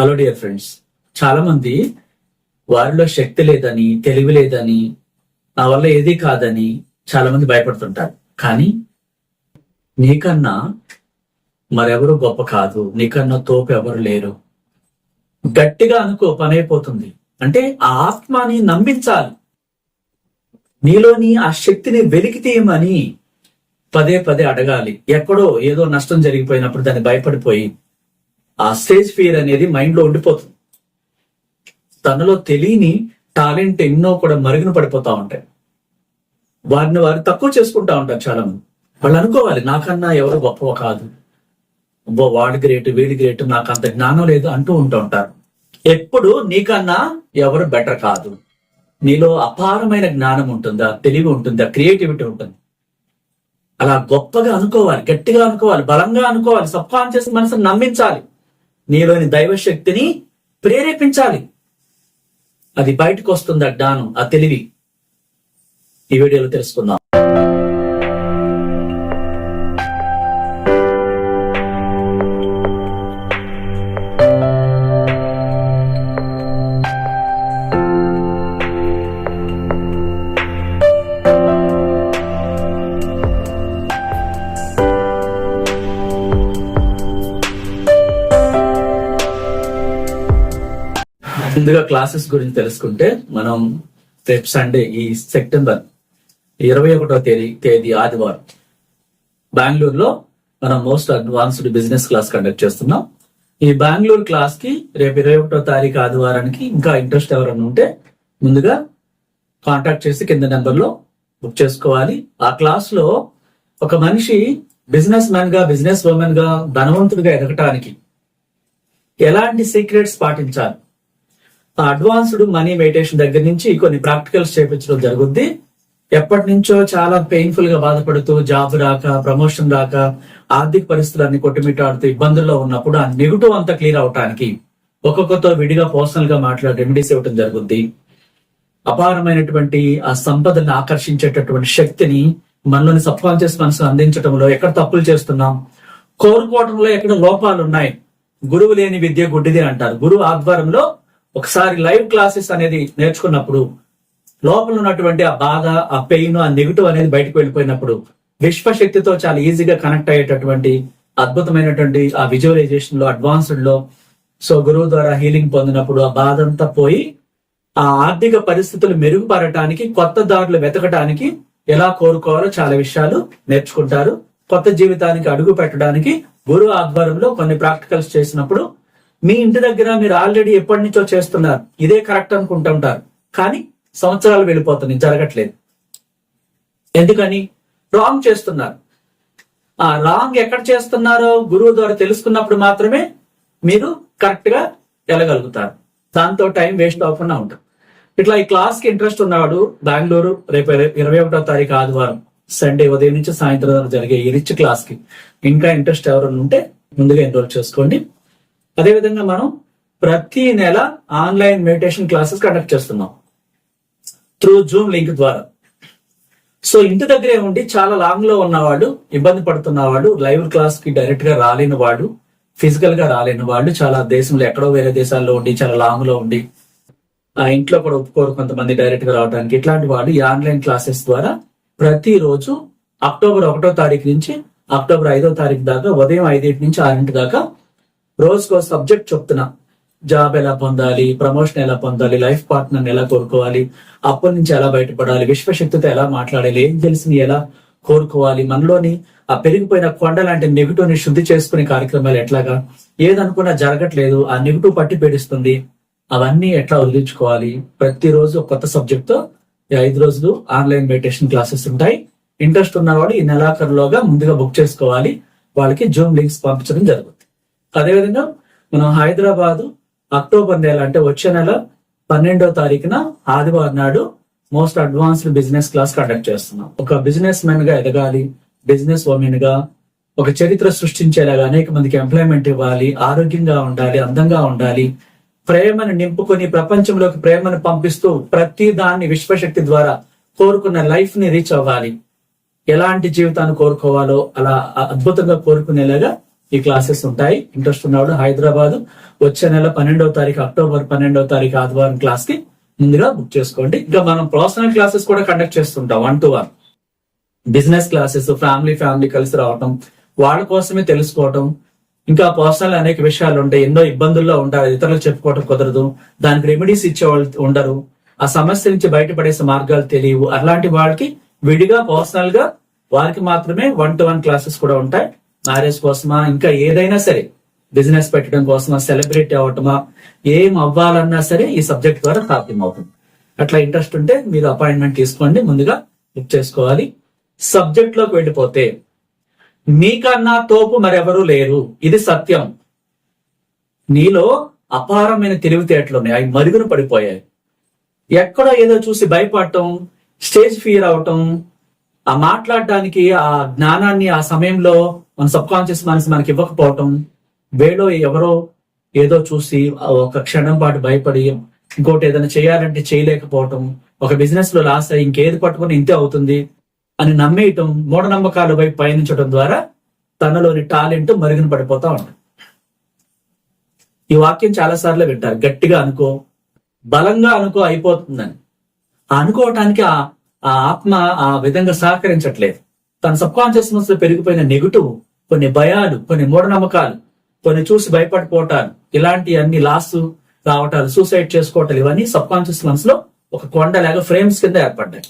Hello dear friends చాలా మంది వారిలో శక్తి లేదని తెలివి లేదని నా వల్ల ఏది కాదని చాలా మంది భయపడుతుంటారు. కానీ నీకన్నా మరెవరు గొప్ప కాదు. నీకన్నా తోపు ఎవరు లేరు. గట్టిగా అనుకో పని అయిపోతుంది అంటే ఆ ఆత్మని నమ్మించాలి. నీలోని ఆ శక్తిని వెలికి తీయమని పదే పదే అడగాలి. ఎక్కడో ఏదో నష్టం జరిగిపోయినప్పుడు దాన్ని భయపడిపోయి ఆ స్టేజ్ ఫియర్ అనేది మైండ్లో ఉండిపోతుంది. తనలో తెలియని టాలెంట్ ఎన్నో కూడా మరుగున పడిపోతా ఉంటాయి. వారిని వారు తక్కువ చేసుకుంటా ఉంటారు చాలా మంది వాళ్ళు అనుకోవాలి నాకన్నా ఎవరు గొప్ప కాదు. అబ్బో వాడి గ్రేట్ వీడి గ్రేట్ నాకు అంత జ్ఞానం లేదు అంటూ ఉంటూ ఉంటారు. ఎప్పుడు నీకన్నా ఎవరు బెటర్ కాదు. నీలో అపారమైన జ్ఞానం ఉంటుంది ఆ తెలివి ఉంటుంది ఆ క్రియేటివిటీ ఉంటుంది. అలా గొప్పగా అనుకోవాలి గట్టిగా అనుకోవాలి బలంగా అనుకోవాలి సబ్ కాన్షియస్ మనసును నమ్మించాలి. నీలోని దైవ శక్తిని ప్రేరేపించాలి. అది బయటకు వస్తుంది ఆ జ్ఞానం ఆ తెలివి. ఈ వీడియోలో తెలుసుకుందాం. ముందుగా క్లాసెస్ గురించి తెలుసుకుంటే మనం రేపు సండే ఈ సెప్టెంబర్ ఇరవై ఒకటో తేదీ తేదీ ఆదివారం బెంగళూరులో మనం most advanced business class conduct చేస్తున్నాం. ఈ బెంగళూరు క్లాస్కి రేపు ఇరవై ఒకటో తారీఖు ఆదివారానికి ఇంకా ఇంట్రెస్ట్ ఎవరైనా ఉంటే ముందుగా కాంటాక్ట్ చేసి కింద నెంబర్లో బుక్ చేసుకోవాలి. ఆ క్లాస్లో ఒక మనిషి బిజినెస్ మ్యాన్గా బిజినెస్ ఉమెన్గా ధనవంతుడిగా ఎదగటానికి ఎలాంటి సీక్రెట్స్ పాటించాలి? అడ్వాన్స్డ్ మనీ మెడిటేషన్ దగ్గర నుంచి కొన్ని ప్రాక్టికల్స్ చేపించడం జరుగుద్ది. ఎప్పటి నుంచో చాలా పెయిన్ఫుల్గా బాధపడుతూ జాబ్ రాక ప్రమోషన్ రాక ఆర్థిక పరిస్థితులన్నీ కొట్టుమిట్టాడుతూ ఇబ్బందుల్లో ఉన్నప్పుడు ఆ నెగిటివ్ అంతా క్లియర్ అవటానికి ఒక్కొక్కతో విడిగా పర్సనల్గా మాట్లాడి రెమెడీస్ ఇవ్వటం జరుగుద్ది. అపారమైనటువంటి ఆ సంపదను ఆకర్షించేటటువంటి శక్తిని మనలోని సబ్ కాన్షియస్ మనసు అందించడంలో ఎక్కడ తప్పులు చేస్తున్నాం? కోరుకోవడంలో ఎక్కడ లోపాలు ఉన్నాయి గురువు లేని విద్య గుడ్డిది అంటారు. గురువు ఆధ్వర్యంలో ఒకసారి లైవ్ క్లాసెస్ అనేది నేర్చుకున్నప్పుడు లోపల ఉన్నటువంటి ఆ బాధ ఆ పెయిన్ ఆ నెగిటివ్ అనేది బయటకు వెళ్ళిపోయినప్పుడు విశ్వశక్తితో చాలా ఈజీగా కనెక్ట్ అయ్యేటటువంటి అద్భుతమైనటువంటి ఆ విజువలైజేషన్లో అడ్వాన్స్డ్లో సో గురువు ద్వారా హీలింగ్ పొందినప్పుడు ఆ బాధ అంతా పోయి ఆ ఆర్థిక పరిస్థితులు మెరుగుపడటానికి కొత్త దారులు వెతకటానికి ఎలా కోరుకోవాలో చాలా విషయాలు నేర్చుకుంటారు. కొత్త జీవితానికి అడుగు పెట్టడానికి గురువు ఆధ్వర్యంలో కొన్ని ప్రాక్టికల్స్ చేసినప్పుడు మీ ఇంటి దగ్గర మీరు ఆల్రెడీ ఎప్పటి నుంచో చేస్తున్నారు. ఇదే కరెక్ట్ అనుకుంటుంటారు. కానీ సంవత్సరాలు వెళ్ళిపోతున్నాయి. జరగట్లేదు. ఎందుకని? రాంగ్ చేస్తున్నారు. ఆ రాంగ్ ఎక్కడ చేస్తున్నారో గురువు ద్వారా తెలుసుకున్నప్పుడు మాత్రమే మీరు కరెక్ట్గా వెళ్ళగలుగుతారు. దాంతో టైం వేస్ట్ అవ్వకుండా ఉంటాం ఇట్లా ఈ క్లాస్కి ఇంట్రెస్ట్ ఉన్నవాడు బెంగళూరు రేపు ఇరవై ఒకటో తారీఖు ఆదివారం సండే ఉదయం నుంచి సాయంత్రం జరిగే ఈ రిచ్ క్లాస్కి ఇంకా ఇంట్రెస్ట్ ఎవరైనా ఉంటే ముందుగా ఎన్రోల్ చేసుకోండి. అదేవిధంగా మనం ప్రతి నెల ఆన్లైన్ మెడిటేషన్ క్లాసెస్ కండక్ట్ చేస్తున్నాం. త్రూ జూమ్ లింక్ ద్వారా. సో ఇంటి దగ్గరే ఉండి చాలా లాంగ్లో ఉన్నవాడు ఇబ్బంది పడుతున్నవాడు లైవ్ క్లాస్కి డైరెక్ట్గా రాలేని వాడు ఫిజికల్గా రాలేని వాళ్ళు చాలా దేశంలో ఎక్కడో వేరే దేశాల్లో ఉండి చాలా లాంగ్లో ఉండి ఆ ఇంట్లో కూడా ఒప్పుకోరు కొంతమంది డైరెక్ట్గా రావడానికి ఇట్లాంటి వాళ్ళు ఈ ఆన్లైన్ క్లాసెస్ ద్వారా ప్రతిరోజు అక్టోబర్ ఒకటో తారీఖు నుంచి అక్టోబర్ ఐదో తారీఖు దాకా ఉదయం ఐదింటి నుంచి ఆరింటి దాకా రోజుకో సబ్జెక్ట్ చెప్తున్నా జాబ్ ఎలా పొందాలి ప్రమోషన్ ఎలా పొందాలి లైఫ్ పార్ట్నర్ ఎలా కోరుకోవాలి అప్పటి నుంచి ఎలా బయటపడాలి విశ్వశక్తితో ఎలా మాట్లాడాలి ఏం తెలిసింది ఎలా కోరుకోవాలి మనలోని ఆ పెరిగిపోయిన కొండ లాంటి నెగిటివ్ని శుద్ధి చేసుకునే కార్యక్రమాలు ఎట్లాగా ఏదనుకున్నా జరగట్లేదు ఆ నెగిటివ్ పట్టి పీడిస్తుంది అవన్నీ ఎట్లా వదిలించుకోవాలి? ప్రతిరోజు కొత్త సబ్జెక్ట్తో ఐదు రోజులు ఆన్లైన్ మెడిటేషన్ క్లాసెస్ ఉంటాయి. ఇంట్రెస్ట్ ఉన్నవాడు ఈ నెలాఖరులోగా ముందుగా బుక్ చేసుకోవాలి. వాళ్ళకి జూమ్ లింక్స్ పంపించడం జరుగుతుంది. అదేవిధంగా మనం హైదరాబాదు అక్టోబర్ నెల అంటే వచ్చే నెల పన్నెండో తారీఖున ఆదివారం నాడు most advanced business class conduct చేస్తున్నాం. ఒక బిజినెస్ మెన్గా ఎదగాలి బిజినెస్ ఉమెన్గా ఒక చరిత్ర సృష్టించేలాగా అనేక మందికి ఎంప్లాయ్మెంట్ ఇవ్వాలి ఆరోగ్యంగా ఉండాలి అందంగా ఉండాలి ప్రేమను నింపుకొని ప్రపంచంలోకి ప్రేమను పంపిస్తూ ప్రతి దాన్ని విశ్వశక్తి ద్వారా కోరుకున్న లైఫ్ని రీచ్ అవ్వాలి. ఎలాంటి జీవితాన్ని కోరుకోవాలో అలా అద్భుతంగా కోరుకునేలాగా ఈ క్లాసెస్ ఉంటాయి. ఇంట్రెస్ట్ ఉన్నవాడు హైదరాబాద్ వచ్చే నెల పన్నెండవ తారీఖు అక్టోబర్ పన్నెండవ తారీఖు ఆదివారం క్లాస్కి ముందుగా బుక్ చేసుకోండి. ఇంకా మనం పర్సనల్ క్లాసెస్ కూడా కండక్ట్ చేస్తుంటాం one to one business classes family family కలిసి రావటం వాళ్ళ కోసమే తెలుసుకోవటం ఇంకా పర్సనల్ అనేక విషయాలు ఉంటాయి. ఎన్నో ఇబ్బందుల్లో ఉంటారు ఇతరులకు చెప్పుకోవటం కుదరదు. దానికి రెమెడీస్ ఇచ్చేవాళ్ళు ఉండరు. ఆ సమస్య నుంచి బయటపడేసే మార్గాలు తెలియవు. అలాంటి వాళ్ళకి విడిగా పర్సనల్గా వారికి మాత్రమే వన్ టు వన్ క్లాసెస్ కూడా ఉంటాయి. మ్యారేజ్ కోసమా? ఇంకా ఏదైనా సరే. బిజినెస్ పెట్టడం కోసమా? సెలబ్రిటీ అవటమా? ఏం అవ్వాలన్నా సరే ఈ సబ్జెక్ట్ ద్వారా సాధ్యం అవుతుంది అట్లా ఇంట్రెస్ట్ ఉంటే మీరు అపాయింట్మెంట్ తీసుకోండి ముందుగా బుక్ చేసుకోవాలి. సబ్జెక్ట్లోకి వెళ్ళిపోతే నీకన్నా తోపు మరెవరూ లేరు. ఇది సత్యం. నీలో అపారమైన తెలివితేటలు ఉన్నాయి. అవి మరుగున పడిపోయాయి. ఎక్కడో ఏదో చూసి భయపడటం స్టేజ్ ఫియర్ అవటం ఆ మాట్లాడటానికి ఆ జ్ఞానాన్ని ఆ సమయంలో మన సబ్ కాన్షియస్ మనసు మనకి ఇవ్వకపోవటం వేలో ఎవరో ఏదో చూసి ఒక క్షణం పాటు భయపడి ఇంకోటి ఏదైనా చేయాలంటే చేయలేకపోవటం ఒక బిజినెస్లో లాస్ అయ్యి ఇంకేది పట్టుకుని ఇంతే అవుతుంది అని నమ్మేయటం మూఢనమ్మకాల వైపు పయనించడం ద్వారా తనలోని టాలెంట్ మరుగున పడిపోతా ఉంటుంది. ఈ వాక్యం చాలా సార్లు వింటారు. గట్టిగా అనుకో బలంగా అనుకో అయిపోతుందని. అనుకోవటానికి ఆ ఆ ఆత్మ ఆ విధంగా సహకరించట్లేదు. తన సబ్ కాన్షియస్నెస్లో పెరిగిపోయిన నెగిటివ్ కొన్ని భయాలు కొన్ని మూఢనమ్మకాలు కొన్ని చూసి భయపడిపోవటాలు ఇలాంటి అన్ని లాస్ రావటాలు సూసైడ్ చేసుకోవటాలు ఇవన్నీ సబ్ కాన్షియస్ మనసులో ఒక కొండ లేక ఫ్రేమ్స్ కింద ఏర్పడ్డాయి.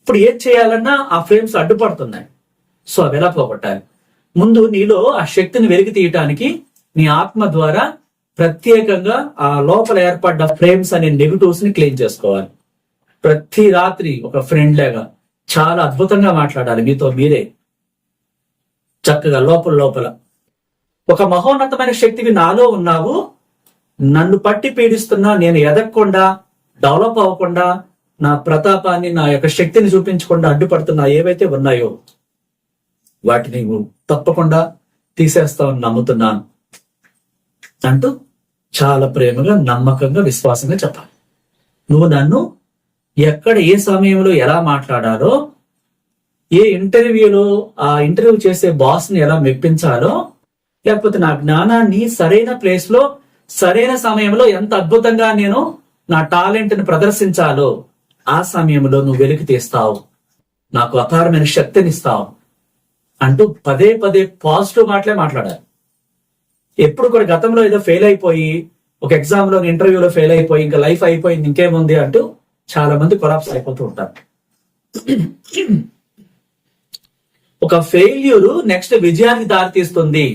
ఇప్పుడు ఏం చేయాలన్నా ఆ ఫ్రేమ్స్ అడ్డుపడుతున్నాయి. సో అవి ఎలా పోగొట్టాలి? ముందు నీలో ఆ శక్తిని వెలికి తీయటానికి నీ ఆత్మ ద్వారా ప్రత్యేకంగా ఆ లోపల ఏర్పడ్డ ఫ్రేమ్స్ అనే నెగిటివ్స్ని క్లీన్ చేసుకోవాలి. ప్రతి రాత్రి ఒక ఫ్రెండ్ లాగా చాలా అద్భుతంగా మాట్లాడాలి. మీతో మీరే చక్కగా లోపల లోపల. ఒక మహోన్నతమైన శక్తివి నాలో ఉన్నావు. నన్ను పట్టి పీడిస్తున్నా నేను ఎదగకుండా డెవలప్ అవ్వకుండా నా ప్రతాపాన్ని నా యొక్క శక్తిని చూపించకుండా అడ్డుపడుతున్నా ఏవైతే ఉన్నాయో వాటిని నువ్వు తప్పకుండా తీసేస్తావని నమ్ముతున్నాను. అంటూ చాలా ప్రేమగా నమ్మకంగా విశ్వాసంగా చెప్పాలి. నువ్వు నన్ను ఎక్కడ ఏ సమయంలో ఎలా మాట్లాడాలో ఏ ఇంటర్వ్యూలో ఆ ఇంటర్వ్యూ చేసే బాస్ని ఎలా మెప్పించాలో లేకపోతే నా జ్ఞానాన్ని సరైన ప్లేస్లో సరైన సమయంలో ఎంత అద్భుతంగా నేను నా టాలెంట్ని ప్రదర్శించాలో ఆ సమయంలో నువ్వు వెలికి తీస్తావు. నాకు అపారమైన శక్తినిస్తావు. అంటూ పదే పదే పాజిటివ్ మాటలే మాట్లాడాలి. ఎప్పుడు కూడా గతంలో ఏదో ఫెయిల్ అయిపోయి ఒక ఎగ్జామ్లో ఇంటర్వ్యూలో ఫెయిల్ అయిపోయి ఇంకా లైఫ్ అయిపోయింది ఇంకేముంది అంటూ చాలా మంది కొలాప్స్ అయిపోతూ ఉంటారు. ఒక ఫెయిల్యూర్ నెక్స్ట్ విజయానికి దారితీస్తుంది.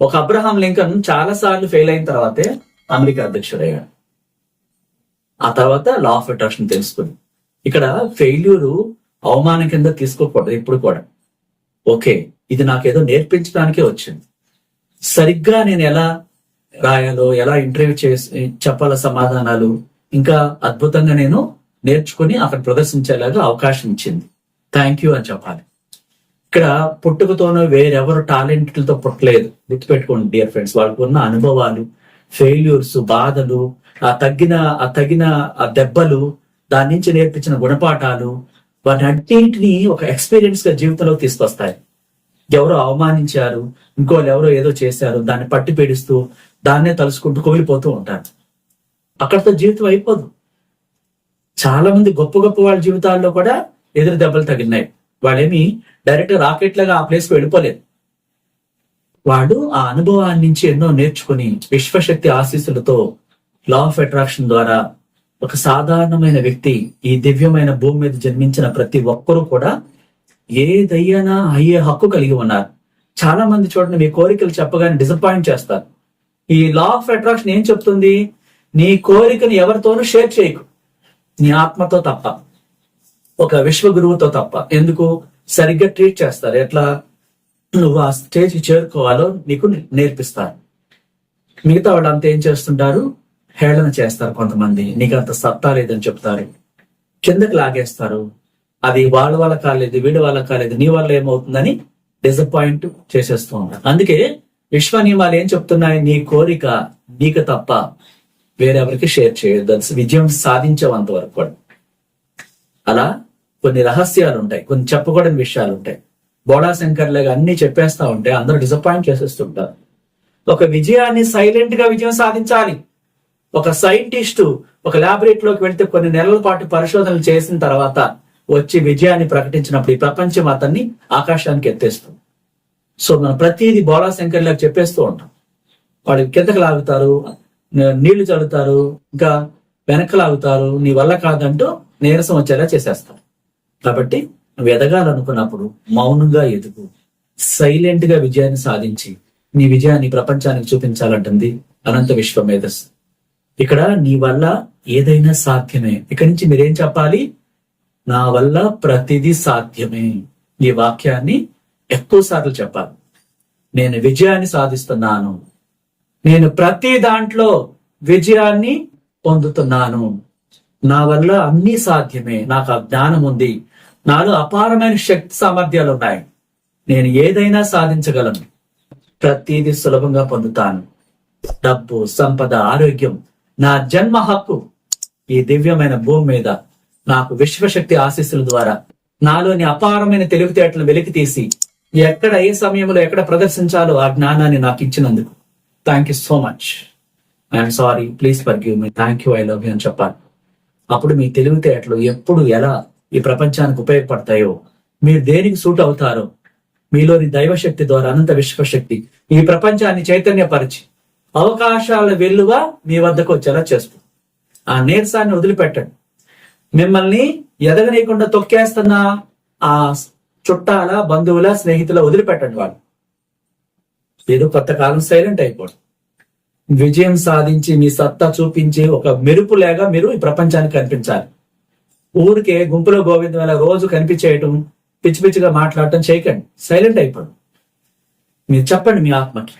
ఒక అబ్రహాం లింకన్ చాలా సార్లు ఫెయిల్ అయిన తర్వాతే అమెరికా అధ్యక్షుడయ్యాడు. ఆ తర్వాత లా ఆఫ్ అట్రాక్షన్ తెలుసుకుంది. ఇక్కడ ఫెయిల్యూర్ అవమానం కింద తీసుకోకూడదు ఇప్పుడు కూడా. ఓకే ఇది నాకేదో నేర్పించడానికే వచ్చింది. సరిగ్గా నేను ఎలా రాయాలో ఎలా ఇంటర్వ్యూ చేసి చెప్పాల సమాధానాలు ఇంకా అద్భుతంగా నేను నేర్చుకుని అక్కడ ప్రదర్శించేలాగా అవకాశం ఇచ్చింది. థ్యాంక్ యూ అని చెప్పాలి. ఇక్కడ పుట్టుకతోనో వేరెవరు టాలెంట్లతో పుట్టలేదు. గుర్తుపెట్టుకోండి డియర్ ఫ్రెండ్స్ వాళ్ళకు ఉన్న అనుభవాలు ఫెయిల్యూర్స్ బాధలు ఆ తగ్గిన ఆ తగిన ఆ దెబ్బలు దాని నుంచి నేర్పించిన గుణపాఠాలు వాటి అన్నింటినీ ఒక ఎక్స్పీరియన్స్గా జీవితంలో తీసుకొస్తాయి. ఎవరో అవమానించారు ఇంకోళ్ళు ఎవరో ఏదో చేశారు దాన్ని పట్టి పీడిస్తూ దాన్నే తలుసుకుంటూ కోల్పోతూ ఉంటారు. అక్కడితో జీవితం అయిపోదు. చాలా మంది గొప్ప గొప్ప వాళ్ళ జీవితాల్లో కూడా ఎదురు దెబ్బలు తగిలినాయి. వాళ్ళేమి డైరెక్ట్ రాకెట్ లాగా ఆ ప్లేస్ వెళ్ళిపోలేదు. వాడు ఆ అనుభవాన్ని నుంచి ఎన్నో నేర్చుకుని విశ్వశక్తి ఆశీస్సులతో లా ఆఫ్ అట్రాక్షన్ ద్వారా ఒక సాధారణమైన వ్యక్తి ఈ దివ్యమైన భూమి మీద జన్మించిన ప్రతి ఒక్కరూ కూడా ఏదయ్యానా అయ్యే హక్కు కలిగి ఉన్నారు. చాలా మంది చూడండి మీ కోరికలు చెప్పగానే డిసప్పాయింట్ చేస్తారు. ఈ లా ఆఫ్ అట్రాక్షన్ ఏం చెప్తుంది? నీ కోరికను ఎవరితోనూ షేర్ చేయకు. నీ ఆత్మతో తప్ప. ఒక విశ్వగురువుతో తప్ప. ఎందుకు? సరిగ్గా ట్రీట్ చేస్తారు. ఎట్లా? నువ్వు ఆ స్టేజ్ చేరుకోవాలో నీకు నేర్పిస్తారు. మిగతా వాళ్ళంతా ఏం చేస్తుంటారు? హేళన చేస్తారు కొంతమంది. నీకు అంత సత్తా లేదని చెప్తారు. కిందకి లాగేస్తారు. అది వాళ్ళ వల్ల కాలేదు వీడి వల్ల కాలేదు నీ వల్ల ఏమవుతుందని డిసప్పాయింట్ చేసేస్తూ ఉంటారు. అందుకే విశ్వ నియమాలు ఏం చెప్తున్నాయి? నీ కోరిక నీకు తప్ప వేరెవరికి షేర్ చేయొద్దు. విజయం సాధించేంత వరకు కూడా. అలా కొన్ని రహస్యాలు ఉంటాయి కొన్ని చెప్పకూడని విషయాలు ఉంటాయి బోడా శంకర్ లాగా అన్ని చెప్పేస్తా ఉంటే అందరూ డిసప్పాయింట్ చేసేస్తుంటారు. ఒక విజయాన్ని సైలెంట్గా విజయం సాధించాలి. ఒక సైంటిస్టు ఒక ల్యాబొరేటరీలోకి వెళ్తే కొన్ని నెలల పాటు పరిశోధనలు చేసిన తర్వాత వచ్చి విజయాన్ని ప్రకటించినప్పుడు ఈ ప్రపంచం అతన్ని ఆకాశానికి ఎత్తేస్తుంది. సో మనం ప్రతిదీ బోలా శంకర్ లాగా చెప్పేస్తూ ఉంటాం. వాళ్ళు కిందకు లాగుతారు నీళ్ళు చల్లుతారు ఇంకా వెనక్కి లాగుతారు నీ వల్ల కాదంటూ నీరసం వచ్చేలా చేసేస్తాం కాబట్టి నువ్వు ఎదగాలనుకున్నప్పుడు మౌనంగా ఎదుగు. సైలెంట్గా విజయాన్ని సాధించి నీ విజయాన్ని ప్రపంచానికి చూపించాలంటుంది అనంత విశ్వ మేధస్సు. ఇక్కడ నీ వల్ల ఏదైనా సాధ్యమే. ఇక్కడి నుంచి మీరేం చెప్పాలి? నా వల్ల ప్రతిదీ సాధ్యమే. ఈ వాక్యాన్ని ఎక్కువ సార్లు చెప్పాలి. నేను విజయాన్ని సాధిస్తున్నాను. నేను ప్రతి దాంట్లో విజయాన్ని పొందుతున్నాను. నా వల్ల అన్ని సాధ్యమే. నాకు ఆ జ్ఞానం ఉంది. నాలో అపారమైన శక్తి సామర్థ్యాలు ఉన్నాయి. నేను ఏదైనా సాధించగలను. ప్రతిదీ సులభంగా పొందుతాను. డబ్బు సంపద ఆరోగ్యం నా జన్మ హక్కు ఈ దివ్యమైన భూమి మీద నాకు విశ్వశక్తి ఆశీస్సుల ద్వారా నాలోని అపారమైన తెలివితేటలను వెలికి తీసి ఎక్కడ ఏ సమయంలో ఎక్కడ ప్రదర్శించాలో ఆ జ్ఞానాన్ని నాకు ఇచ్చినందుకు thank you so much I'm sorry please forgive me thank you I love you అని చెప్పాలి. అప్పుడు మీ తెలివితేటలు ఎప్పుడు ఎలా ఈ ప్రపంచానికి ఉపయోగపడతాయో? మీరు దేనికి సూట్ అవుతారో? మీలోని దైవశక్తి ద్వారా అనంత విశ్వశక్తి ఈ ప్రపంచాన్ని చైతన్యపరిచి అవకాశాల వెలువ మీ వద్దకు వచ్చేలా చేస్తుంది ఆ నీరసాన్ని వదిలిపెట్టండి. మిమ్మల్ని ఎదగనీయకుండా తొక్కేస్తున్న ఆ చుట్టాల బంధువుల స్నేహితుల వదిలిపెట్టండి వాళ్ళు. ఏదో కొత్త కాలం సైలెంట్ అయిపోవడం విజయం సాధించి మీ సత్తా చూపించి ఒక మెరుపు లేగా మీరు ఈ ప్రపంచానికి కనిపించాలి. ఊరికే గుంపులో గోవిందం అలా రోజు కనిపించేయటం పిచ్చి పిచ్చిగా మాట్లాడటం చేయకండి. సైలెంట్ అయిపోండి. మీరు చెప్పండి మీ ఆత్మకి.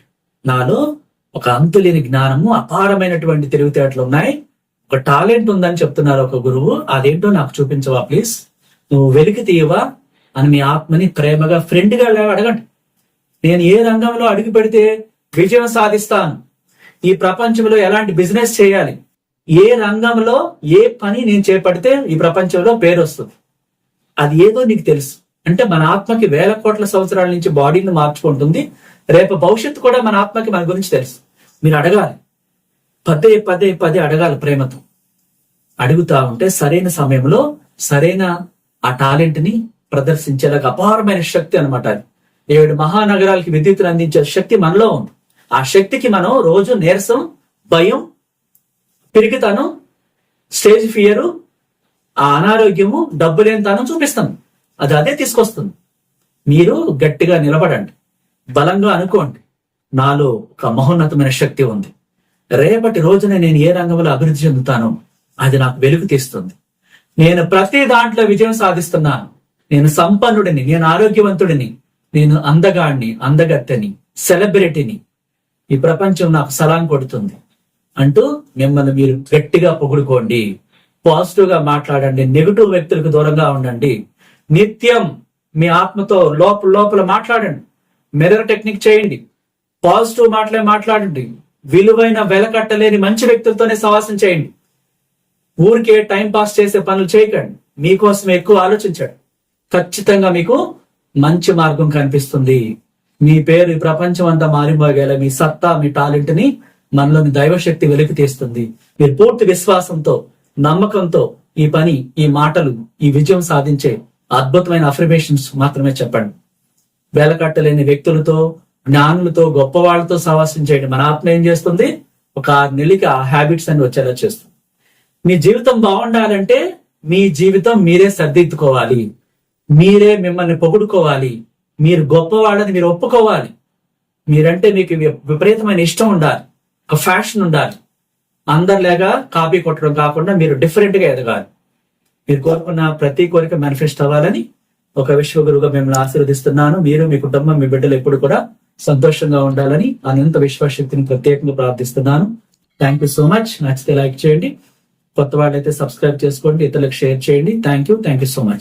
నాలో ఒక అంతులేని జ్ఞానము అపారమైనటువంటి తెలివితేటలు ఉన్నాయి. ఒక టాలెంట్ ఉందని చెప్తున్నారు ఒక గురువు. అదేంటో నాకు చూపించవా ప్లీజ్? నువ్వు వెలికి తీయవా అని మీ ఆత్మని ప్రేమగా ఫ్రెండ్గా అడగండి. నేను ఏ రంగంలో అడుగు పెడితే విజయం సాధిస్తాను. ఈ ప్రపంచంలో ఎలాంటి బిజినెస్ చేయాలి? ఏ రంగంలో ఏ పని నేను చేపడితే ఈ ప్రపంచంలో పేరు వస్తుంది. అది ఏదో నీకు తెలుసు. అంటే మన ఆత్మకి వేల కోట్ల సంవత్సరాల నుంచి బాడీని మార్చుకుంటుంది. రేపు భవిష్యత్తు కూడా మన ఆత్మకి మన గురించి తెలుసు. మీరు అడగాలి. పదే పదే పదే అడగాలి ప్రేమతో. అడుగుతా ఉంటే సరైన సమయంలో సరైన ఆ టాలెంట్ని ప్రదర్శించేలాగా అపారమైన శక్తి అనమాట అది. ఏడు మహానగరాలకి విద్యుత్తును అందించే శక్తి మనలో ఉంది. ఆ శక్తికి మనం రోజు నీరసం భయం పిరికితనం స్టేజ్ ఫియరు ఆ అనారోగ్యము డబ్బు లేనితనం చూపిస్తాను అది అదే తీసుకొస్తుంది. మీరు గట్టిగా నిలబడండి. బలంగా అనుకోండి. నాలో ఒక మహోన్నతమైన శక్తి ఉంది. రేపటి రోజున నేను ఏ రంగంలో అభివృద్ధి చెందుతానో అది నాకు వెలుగు తీస్తుంది. నేను ప్రతి దాంట్లో విజయం సాధిస్తున్నాను. నేను సంపన్నుడిని నేను ఆరోగ్యవంతుడిని నేను అందగాడిని అందగత్తెని సెలబ్రిటీని. ఈ ప్రపంచం నాకు సలాం కొడుతుంది. అంటూ మిమ్మల్ని మీరు గట్టిగా పొగుడుకోండి. పాజిటివ్గా మాట్లాడండి. నెగిటివ్ వ్యక్తులకు దూరంగా ఉండండి. నిత్యం మీ ఆత్మతో లోపల లోపల మాట్లాడండి. మిర్రర్ టెక్నిక్ చేయండి. పాజిటివ్ మాటలే మాట్లాడండి. విలువైన వెలకట్టలేని మంచి వ్యక్తులతోనే సవాసం చేయండి. ఊరికే టైం పాస్ చేసే పనులు చేయకండి. మీకోసం ఎక్కువ ఆలోచించండి. ఖచ్చితంగా మీకు మంచి మార్గం కనిపిస్తుంది. మీ పేరు ప్రపంచం అంతా మారిపోగేలా మీ సత్తా మీ టాలెంట్ని మనలోని దైవశక్తి వెలికి తీస్తుంది. మీరు పూర్తి విశ్వాసంతో నమ్మకంతో ఈ పని ఈ మాటలు ఈ విజయం సాధించే అద్భుతమైన అఫర్మేషన్స్ మాత్రమే చెప్పండి. వేలకట్టలేని వ్యక్తులతో జ్ఞానులతో గొప్ప వాళ్ళతో సహవాసం చేయండి మన ఆత్మ ఏం చేస్తుంది? ఒక ఆరు నెలలకి ఆ హ్యాబిట్స్ అని వచ్చేలా చేస్తుంది. మీ జీవితం బాగుండాలంటే మీ జీవితం మీరే సర్దిద్దుకోవాలి. మీరే మిమ్మల్ని పొగుడుకోవాలి. మీరు గొప్ప వాళ్ళని మీరు ఒప్పుకోవాలి. మీరంటే మీకు విపరీతమైన ఇష్టం ఉండాలి. ఒక ఫ్యాషన్ ఉండాలి. అందరిలాగా కాపీ కొట్టడం కాకుండా మీరు డిఫరెంట్గా ఎదగాలి. మీరు కోరుకున్న ప్రతి కోరిక మేనిఫెస్ట్ అవ్వాలని ఒక విశ్వగురుగా మిమ్మల్ని ఆశీర్వదిస్తున్నాను. మీరు మీ కుటుంబం మీ బిడ్డలు ఎప్పుడు కూడా సంతోషంగా ఉండాలని అనంత విశ్వశక్తిని ప్రత్యేకంగా ప్రార్థిస్తున్నాను. థ్యాంక్ యూ సో మచ్ నచ్చితే లైక్ చేయండి. కొత్త వాళ్ళైతే సబ్స్క్రైబ్ చేసుకోండి. ఇతరులకు షేర్ చేయండి. Thank you thank you so much